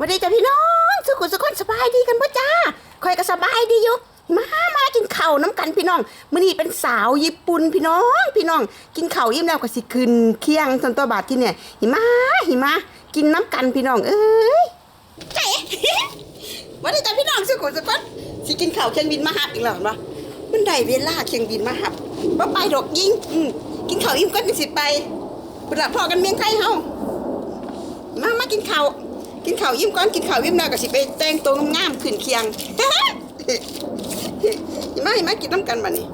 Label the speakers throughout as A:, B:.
A: วันนี้จ้าพี่น้องสุขุสุขคนสบายดีกันปะจ้าคอยก็สบายดีอยู่มามากินข้าวน้ำกันพี่น้องมื้อนี้เป็นสาวญี่ปุ่นพี่น้อง พี่น้อง กินข้าวอิ่มแล้วก็สิขึ้นเคียงจนตัวบาทที่เนี่ยหิมาหิมากินน้ำกันพี่น้อง เอ้ยเจ๊วันนี้จ้าพี่น้องสุขุสุขคนสิกินข้าวเครื่องบินมาหับอีกแล้วเนปะมันได้เวลาเครื่องบินมาหับบ่ไปดอกยิงกินข้าวอิ่มก่อนจังสิไปเวลาพอกันเมียงไทยเฮามามากินข้าว กินข้าวยิ้มก่อนกินข้าวยิ้มแล้วก็สิไปแต่งตัวงามๆขึ้นเคียงมาให้มากินน้ำกันบัดนี้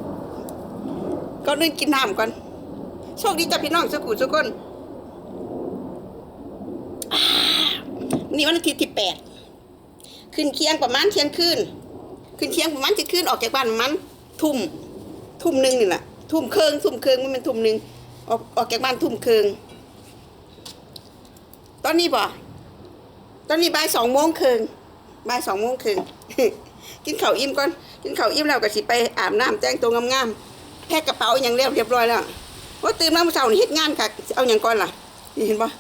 A: ก่อนอื่นกินน้ำก่อนโชคดีจ้ะพี่น้องสุขุสุกคนนี่วันอาทิตย์ที่แปดขึ้นเคียงประมาณเที่ยงคืนขึ้นเคียงประมาณเที่ยงคืนออกจากบ้านมันทุ่มทุ่มหนึ่งนี่แหละทุ่มเคิงทุ่มเคิงมันเป็นทุ่มหนึ่งออกออกจากบ้านทุ่มเคิงตอนนี้ป่ะ ตอนนี้บ่ายสองโมงครึ่งบ่ายสองโมงครึ่งกินข้าวอิ่มก่อน กินข้าวอิ่มแล้วก็สิไปอาบน้ำแต่งตัวงามๆแพ็คกระเป๋าอย่างเรียบเรียบร้อยแล้วว่าตื่นมาเมื่อเช้านี่เฮ็ดงานค่ะเอาอย่างก่อนล่ะนี่เห็นปะ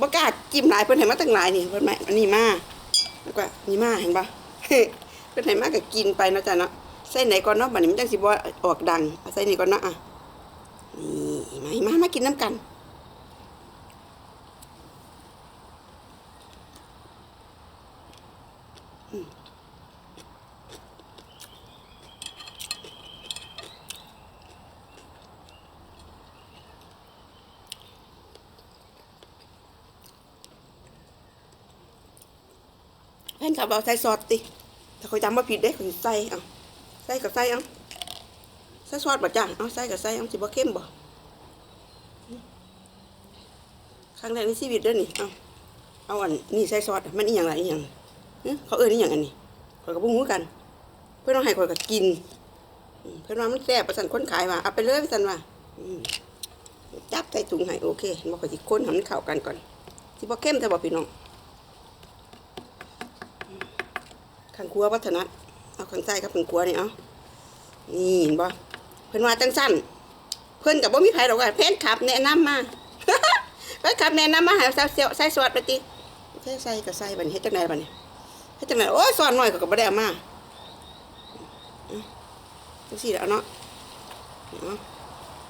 A: บ่กล้าจิ้มหลายเพิ่นให้มาตั้งหลายนี่เพิ่นมาอันนี้มาแล้วก็นี่มาเห็นปะเพิ่นให้มาก็กินไปเนาะจ้ะเนาะใส่ไหนก่อนเนาะบัดนี้มันจังสิบ่ออกดังเอาใส่นี่ก่อนเนาะอะนี่มามามากินน้ำกัน เพื่อนกับเอาใส่ซอสติ ถ้าเขาจำว่าผิดเด้เขาสิใส่เอาใส่กับใส่เอาใส่ซอสบ่จ้ะเอาใส่กับใส่เอาสิบ่เข้มบ่ครั้งแรกในชีวิตเด้อนี่เอาเอาอันนี่ใส่ซอสมันอีหยังล่ะอีหยังเอ้อเขาเอิ้นอีหยังอันนี้ข่อยก็บ่ฮู้กัน เพิ่อนต้องให้ข่อยก็กิน เพิ่อนว่ามันแซ่บประสันคนขายว่าเอาไปเลยประสันว่าจับใส่ถุงให้โอเคบ่ข่อยสิคนให้มันเข้ากันก่อนสิบ่เข้มแต่บ่พี่น้อง ขังครัววัฒนะเอาขังใต้ครับขังครัวนี่เอานี่เห็นบ่เพิ่นว่าจังสั้นเพิ่นกับบ่มีไผหรอกว่าแฟนคลับแนะนำมาแฟนคลับแนะนำมาห้ใส่เสียวใส่สวดไปติใส่ใส่ก็ใส่บัดนี้เฮ็ดจังไดบัดนี้เฮ็ดจังไดโอ้ยสอนหน่อยเขาก็บ่ได้เอามาจังซี่แหละเนาะเอา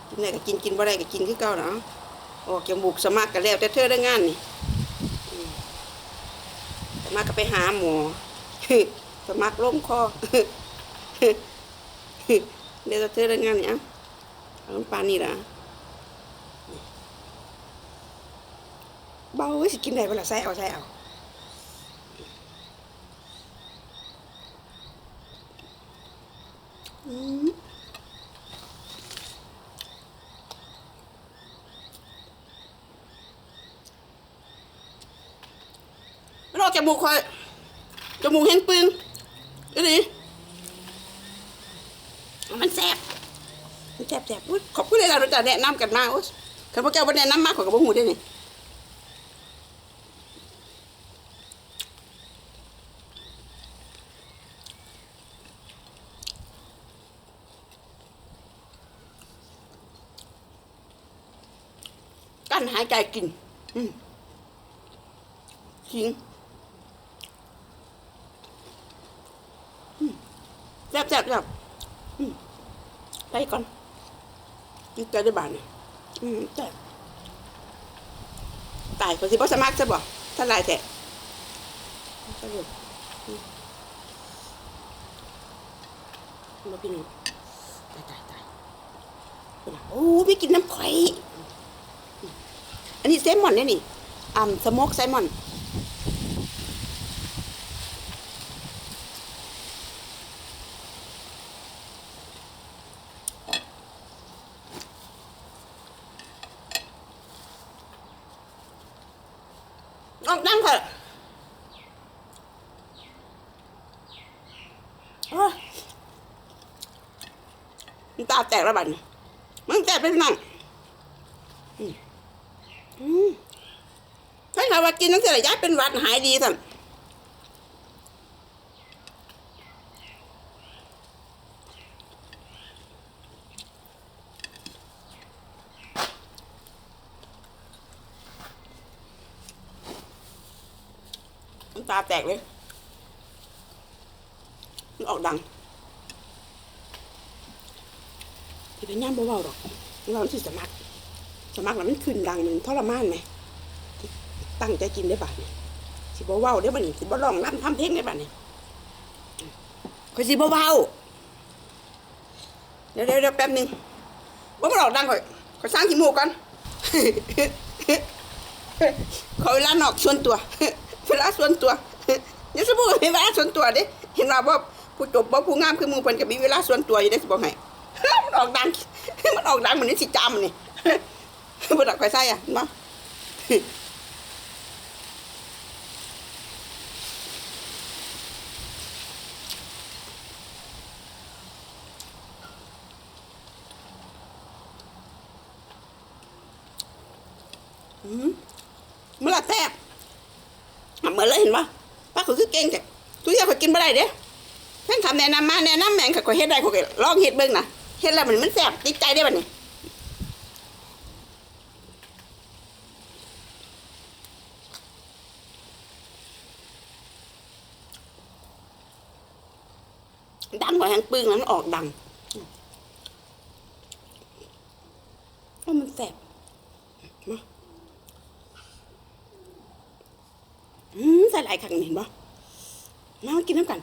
A: กินได้ก็กินกินบ่ได้ก็กินคือเก่าเนาะออกจมูกสมัครก็แล้วแต่เธอได้งานนี่มสมัครก็ไปหาหมอ สมัครล้มคอเดี๋ยวจะเจอได้งานเนี่ยเอาปลานี่ละเบาสิกินได้เวลาใส่เอาใส่เอาอืมมันออกจมูกคอย จมูกเห็นปึงอีนี่มันแสบมันแสบแสบอุ๊ยขอบคุณเลยเราจะแนะนำกันมาโอ้ยข้าพเจ้าบ่แนะนำมากขอยกับบ่หูได้นี่กั้นหายใจกิน อืมจริง แซ่ บแซ่บแซ่บไปก่อนกินใจได้บานเนี่ยอืมแซ่บตายคนสิบ่สมัครซะบ่ถ้าลายแท้ก็อยู่อืมาพี่น้องตายตายตายโอ้พี่กินน้ำข่อย อันนี้แซลมอนเนี่ยนี่อ่ำสโมกแซลมอน น้องนั่งเถอะโอ้ยมันตา แตกแล้วบัดนี้มันแตกไปนั่งอืมอืมถ้าเขาว่ากินตั้งแต่ระยะเป็นหวัดหายดีสั่นตาแตกเลย มันออกดัง ที่เป็นย่ามเบาๆหรอกเราที่สมัคร สมัครแล้วมันขึ้นดังมันทรมานไหมตั้งใจกินได้บัดนี่สิบ่เว้าได้บัดนี่สิบ่ร้องรำทำเพลงได้บัดนี่คอยสิบ่เว้าเดี๋ยวเดี๋ยวเดี๋ยวแป๊บหนึงว่มันออกดังข่อยข่อยสร้างขี้มูกก่อนขอเวลานอกส่วนตัวเวลาส่วนตัวเดี๋ยสมมุติเวลาส่วนตัวเด้เห็นว่าบ่ผู้จบบ่ผู้งามคือมู่เพิ่นก็มีเวลาส่วนตัวอยู่ได้สิบอกให้ มันออกดัง มันออกดังเหมือนนี่สิจามนี่บ่ดักไปใส่อะเห็นบ่อืมเมื่อไรแซ่บอะเหมือนเลยเห็นปะป้าเขาคือเก่งแต่ทุกอย่างเขากินไม่ได้เด้เพิ่นทำแนะนำมาแนะนำแมงเขาก็เฮ็ดได้เขาก็ลองเฮ็ดเบิ่งนะ เฮ็ดแล้วมันมันแซ่บติดใจได้บัดนี้ดังกว่าแหงปึ้งแล้วมันออกดังเพราะมันแซ่บอืมใส่หลายครั้งเห็นปะมามากินน้ำกัน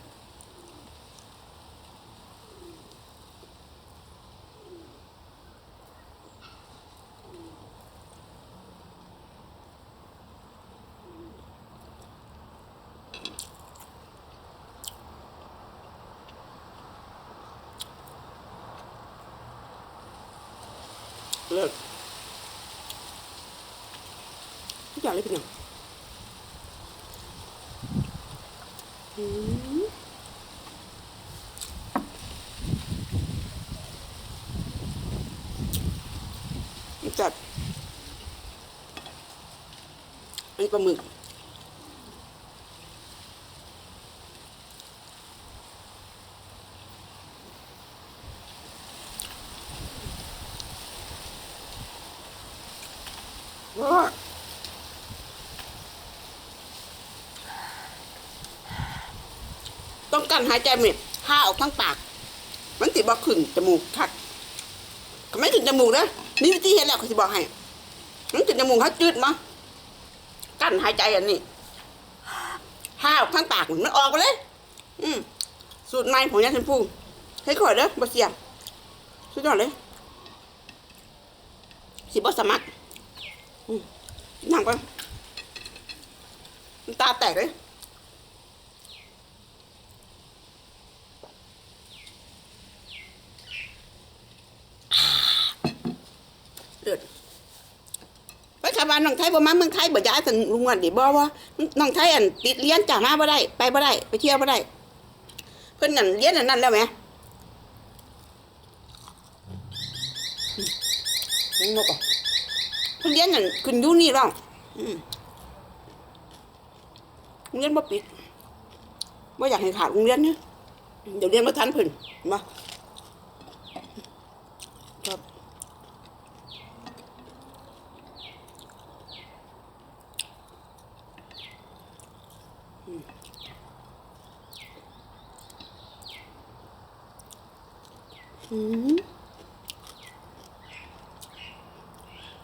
A: เลิกทุกอย่างเลยพี่น้องอืมจัดอันนี้ปลาหมึก ต้องการหายใจเม็ดห้าออกทั้งปาก มันติดบ่ขึ้นจมูกคักก็ไม่ถึงจมูกนะนี่วิธีเห็นแล้วเขาสิบอกให้มันติดจมูกเขาจืดมั้งกั้นหายใจอันนี้ห้าออกทั้งปากมันออกไปเลย อืมสูตรใหม่ของยาชมพูให้ขอเด้อบ่เสียสุดยอดเลยสิบ่สมัคร อืมนั่งไปน้ำตาแตกเลยเลือดไปชาวบ้านน้องไทยบ่มาเมืองไทยบ่ย้ายถึงลุงวันดิบ่ว่าน้องไทยอันติดเรียนจ้ามาบ่ได้ ไปบ่ได้ ไปเที่ยวบ่ได้ เพิ่นนั่นเรียนอันนั้นแล้วแหมอืมนกอะ เพิ่นเรียนนั่นขึ้นอยู่นี่ร้องโรงเรียนบ่ปิดบ่อยากให้ขาดโรงเรียนเนี่ยเดี๋ยวเรียนบ่ทันเพิ่นมาครับอืม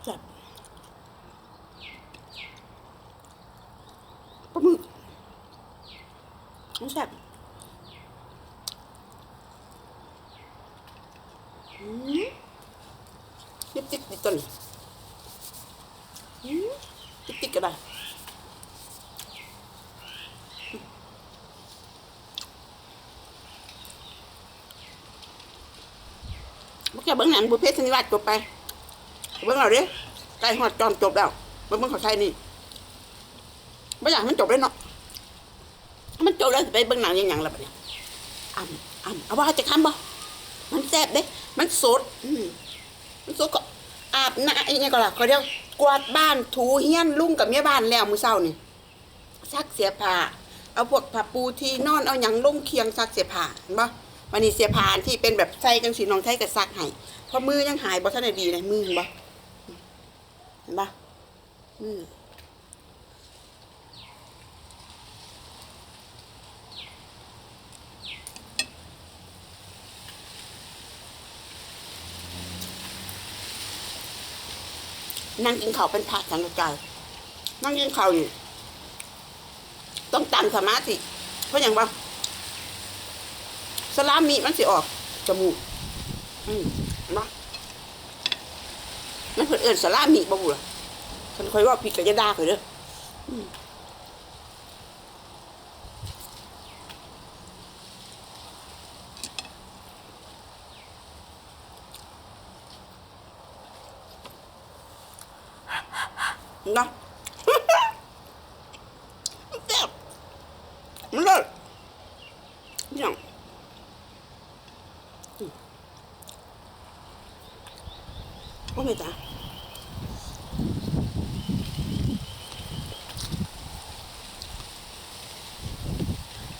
A: จับปลาหมึกมันแซ่บอืมติ๊กติ๊กติ๊กตัวนี้อืมติ๊กติ๊กก็ได้พวกแก เบิ้งหนังบุพเพสันนิวาสจบไปเบิ้งเราดิใกล้หอดจอมจบแล้วเบิ้งเบิ้งเขาใช้นี่ไม่อยากมันจบเลยเนาะมันจบแล้วไปเบิ้งหนังยังยังแล้วปะเนี่ยอ่ำอ่ำเอาว่าจะคำบ่มันแซ่บเด้ มันสดมันสดก็อาบน้ำยังไงก็ล่ะก็เดียวกวาดบ้านถูเฮี้ยนลุงกับเมียบ้านแล้วมือเช้านี่ซักเสียผ้าเอาพวกผ้าปูที่นอนเอาหยังลงเคียงซักเสียผ้าเห็นบ่ มันนี่เสียพานที่เป็นแบบใส่กางสีนองไทยกับซักให้เพราะมือยังหายบ่ท่านได้ดีเลยมือเห็นบ่เห็นบ่มือนั่งกินข้าวเป็นผักกันใจนั่งกินข้าวอยู่ต้องตั้งสมาธิเพราะอย่างว่า สลามีมันสิออกจมูก อืมเนาะมันเพิ่นเอิ้นสลามีบ่บุล่ะฉันค่อยว่าพี่กะยาด่าเคยเด้ออืมเนาะ แซ่บมันเลิศอย่างอืมโอ้ไม่จ้าอืมอืม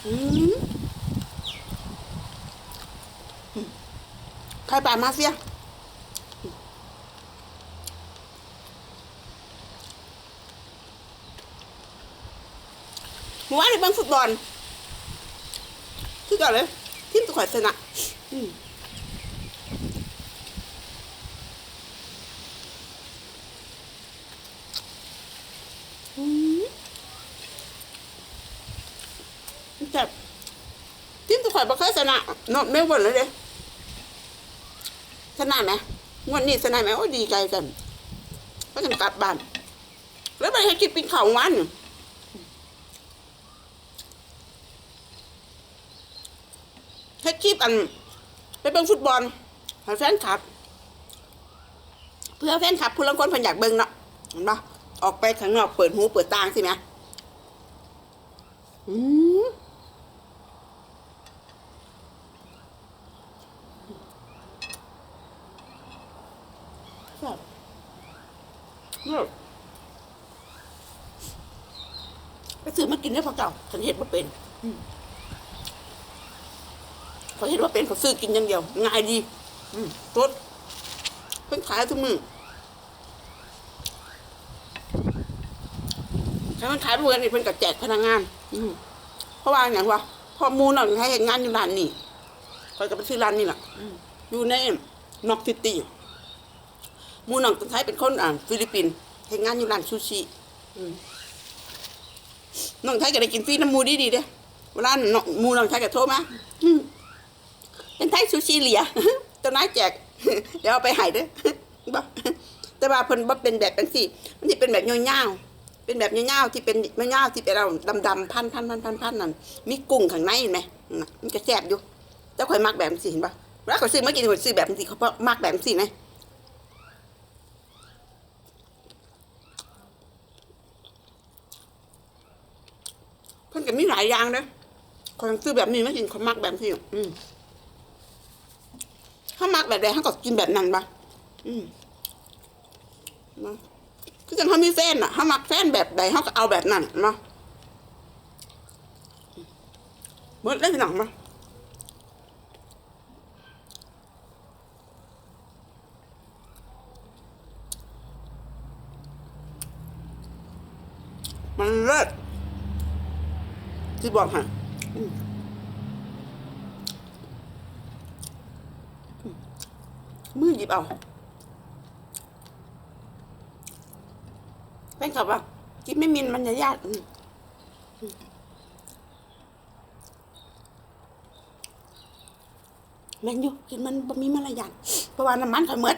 A: ใครป่ามาเสียอืมเมื่อวานในบางฟุตบอลที่ก่อนเลยทีมตัวข่อยชนะอืมอืม แต่ทีมตุข่อยบ่เคยชนะนอตไม่หวนเลยเด้ชนะไหมงวดนี้ชนะไหมโอ้ดีใจกันก็จะกลับบ้าน แล้วไปให้กินปิ้งข้าววานอยู่เฮ็ดคลิปอัน ไปเบิ่งฟุตบอลให้แฟนคลับ เพื่อแฟนคลับผู้ลางคนเพิ่นอยากเบิ่งเนาะเห็นปะออกไปข้างนอกเปิดหูเปิดตาสิแหมอืมแซ่บเนี่ยไปซื้อมา กินได้พอเก่าฉันเห็นว่าเป็นเขาเห็นว่าเป็นเขาซื้อกินอย่างเดียวง่ายดีอืมรสเพิ่งขายทุกมือถ้ามันขายเพื่อนนี่เพิ่นก็แจกพนักงานอืมเพราะว่าอย่างว่าพอหมูน่ะให้เห็นงานอยู่ร้านนี้คอยก็ไปซื้อร้านนี้แหละอืมอยู่ในนอกซิตี้หมูน้องต้องใช้เป็นคนอ่าฟิลิปปินส์เห็นงานอยู่ร้านซูชิอืม น้องไทยก็ได้กินฟรีน้ำมูดีดีเด้เวลาน้องมูน้องไทยก็โทรมาอืมเป็นไทยซูชิเหลียตัวนายแจก เดี๋ยวเอาไปหายเด้อบ่แต่ว่าเพิ่นบ่เป็นแบบจังซี่มันสิเป็นแบบยาวๆเป็นแบบยาวๆที่เป็นยาวๆที่เป็นเราดำๆพันๆๆๆๆนั่นมีกุ้งข้างในเห็นไหมมันก็แซ่บอยู่แต่ข่อยมักแบบนี้เห็นปะเวลาเขาซื้อมากินข่อยซื้อแบบนี้เขาเพราะมักแบบนี้นะเพิ่นก็มีหลายอย่างเด้อข่อยซื้อแบบนี้ไมากินข่อยมักแบบนี้อืมถ้ามักแบบใดเขาก็กินแบบนั้นปะอืมนะคือจังเขามีแฟนอะถ้ามักแฟนแบบใดเขาก็เอาแบบนั้นมาเมื่อได้หนังมามันเลิศ ที่บอกให้อืมมือหยิบเอาแฟนคลับว่ากินไม่มินมันจะยากอืมอืมแมนอยู่กินมันบะมีมารยาทเพราะว่าน้ำมันข่อยหมด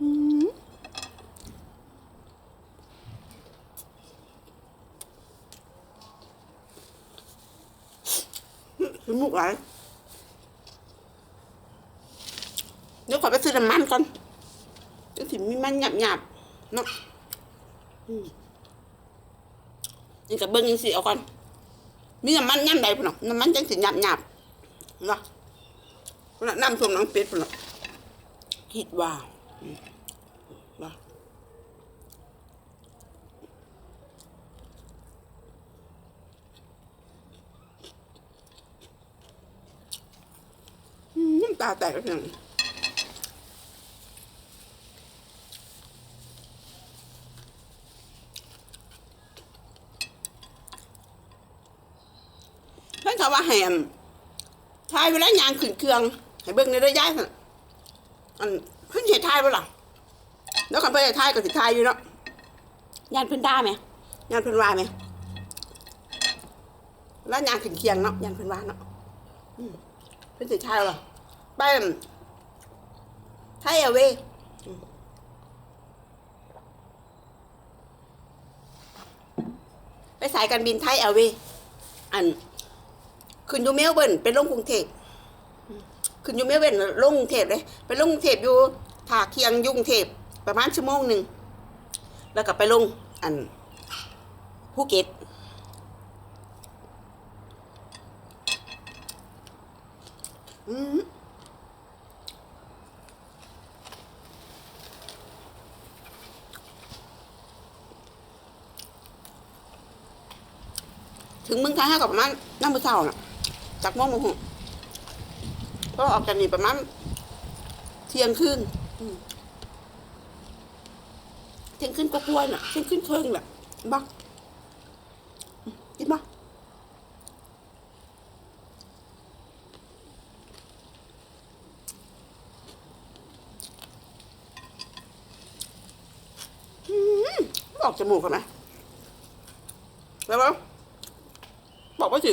A: อืม คือมุกไหลเดี๋ยวขอไปซื้อน้ำมันก่อนจังสิมีมันหยาบหยาบเนาะอืมนี่กับเบิ้งยังสิเอาก่อน มีน้ำมันย่ำใดพุ่นเนาะน้ำมันจังสิหยาบหยาบเนาะพุ่นน้ำท่วมน้องเป็ดพุ่นเนาะคิดว่าอืมเนาะอืมน้ำตาแตกแล้วเนี่ยเพิ่นเขาว่าแหมทายเวลายางขึ้นเครื่อง ให้เบิ่งในระยะสั่นอันเพิ่นเห็นทายบ่ล่ะแล้วคันเพิ่นเห็นทายก็สิทายอยู่เนาะยานเพิ่นด่าไหมยานเพิ่นว่าไหมแล้วยานขึ้นเคียงเนาะยานเพิ่นว่าเนาะอืมเพิ่นสิทายบ่ล่ะ ไปไทยเอาเว้ยอืมไปสายการบินไทยเอาเว้ยอันขึ้นยูเมลเบิร์นไปลงกรุงเทพขึ้นยูเมลเบิร์นลงกรุงเทพเลยไปลงกรุงเทพอยู่ถาเคียงยุงเทพประมาณชั่วโมงหนึ่งแล้วก็ไปลงอันภูเก็ตอืม ถึงเมืองไทยห้ากับประมาณน้ำมือเช้าน่ะจากโมงโมงหกก็ออกจากนี่ประมาณเที่ยงคืนเที่ยงคืนก็กลัวาๆน่ะเที่ยงคืนครึ่งแหละบ้ากินบ้าออกจมูกกันไหมแล้วก็บอกว่าสิ